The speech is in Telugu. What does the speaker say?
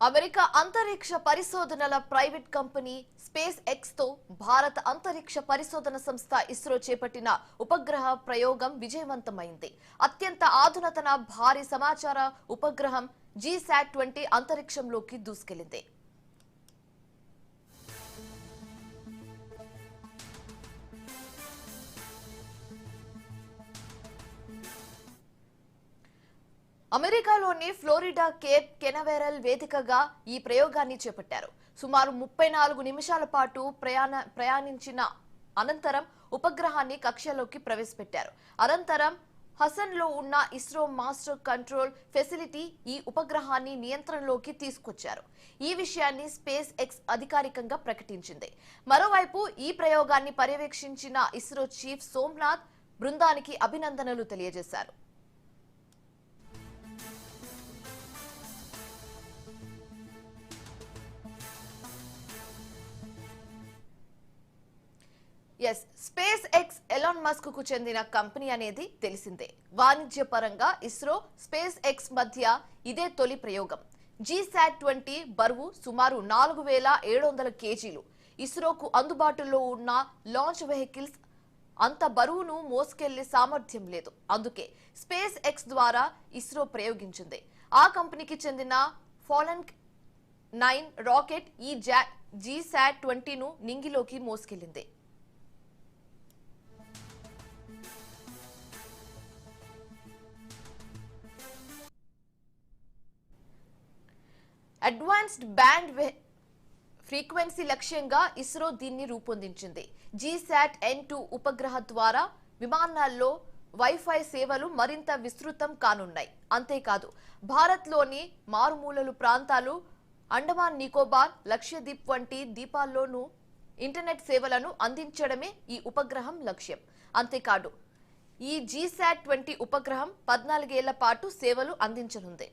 అమెరికా అంతరిక్ష పరిశోధనల ప్రైవేట్ కంపెనీ స్పేస్ ఎక్స్తో భారత అంతరిక్ష పరిశోధన సంస్థ ఇస్రో చేపట్టిన ఉపగ్రహ ప్రయోగం విజయవంతమైంది. అత్యంత ఆధునతన భారీ సమాచార ఉపగ్రహం జీశాట్ ట్వంటీ అంతరిక్షంలోకి దూసుకెళ్ళింది అమెరికాలోని ఫ్లోరిడా కేప్ కెనవెరల్ వేదికగా ఈ ప్రయోగాన్ని చేపట్టారు. సుమారు ముప్పై నాలుగు నిమిషాల పాటు ప్రయాణ ప్రయాణించిన అనంతరం ఉపగ్రహాన్ని కక్షలోకి ప్రవేశపెట్టారు. అనంతరం హసన్లో ఉన్న ఇస్రో మాస్టర్ కంట్రోల్ ఫెసిలిటీ ఈ ఉపగ్రహాన్ని నియంత్రణలోకి తీసుకొచ్చారు. ఈ విషయాన్ని స్పేస్ ఎక్స్ అధికారికంగా ప్రకటించింది. మరోవైపు ఈ ప్రయోగాన్ని పర్యవేక్షించిన ఇస్రో చీఫ్ సోమ్నాథ్ బృందానికి అభినందనలు తెలియజేశారు. ఎస్ స్పేస్ ఎక్స్ ఎలాన్ మస్క్కు చెందిన కంపెనీ అనేది తెలిసిందే. వాణిజ్యపరంగా ఇస్రో స్పేస్ ఎక్స్ మధ్య ఇదే తొలి ప్రయోగం. జీశాట్ ట్వంటీ బరువు సుమారు నాలుగు వేల ఏడు వందల కేజీలు. ఇస్రోకు అందుబాటులో ఉన్న లాంచ్ వెహికల్స్ అంత బరువును మోసుకెళ్ళే సామర్థ్యం లేదు. అందుకే స్పేస్ ఎక్స్ ద్వారా ఇస్రో ప్రయోగించింది. ఆ కంపెనీకి చెందిన ఫాలన్ నైన్ రాకెట్ ఈ జా జీశాట్ ట్వంటీను నింగిలోకి మోసుకెళ్ళింది అడ్వాన్స్డ్ బ్యాండ్ ఫ్రీక్వెన్సీ లక్ష్యంగా ఇస్రో దీన్ని రూపొందించింది. జీశాట్ ఎన్ టూ ఉపగ్రహ ద్వారా విమానాల్లో వైఫై సేవలు మరింత విస్తృతం కానున్నాయి. అంతేకాదు భారత్లోని మారుమూలలు ప్రాంతాలు అండమాన్ నికోబార్ లక్షద్వీప్ వంటి ద్వీపాల్లోనూ ఇంటర్నెట్ సేవలను అందించడమే ఈ ఉపగ్రహం లక్ష్యం. అంతేకాదు ఈ జీశాట్ ట్వంటీ ఉపగ్రహం పద్నాలుగేళ్ళ పాటు సేవలు అందించనుంది.